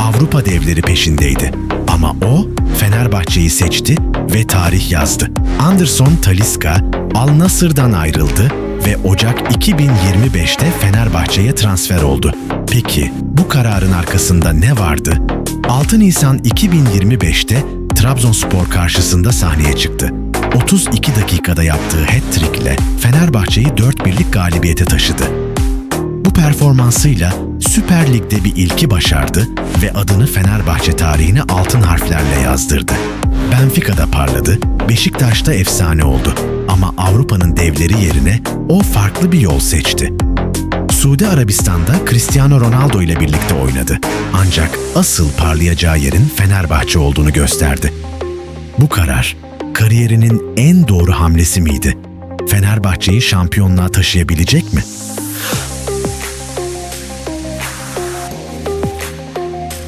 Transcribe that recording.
Avrupa devleri peşindeydi. Ama o Fenerbahçe'yi seçti ve tarih yazdı. Anderson Talisca Al Nassr'dan ayrıldı ve Ocak 2025'te Fenerbahçe'ye transfer oldu. Peki bu kararın arkasında ne vardı? 6 Nisan 2025'te Trabzonspor karşısında sahneye çıktı. 32 dakikada yaptığı hat-trick ile Fenerbahçe'yi 4-1'lik galibiyete taşıdı. Bu performansıyla Süper Lig'de bir ilki başardı ve adını Fenerbahçe tarihine altın harflerle yazdırdı. Benfica'da parladı, Beşiktaş'ta efsane oldu. Ama Avrupa'nın devleri yerine o farklı bir yol seçti. Suudi Arabistan'da Cristiano Ronaldo ile birlikte oynadı. Ancak asıl parlayacağı yerin Fenerbahçe olduğunu gösterdi. Bu karar kariyerinin en doğru hamlesi miydi? Fenerbahçe'yi şampiyonluğa taşıyabilecek mi?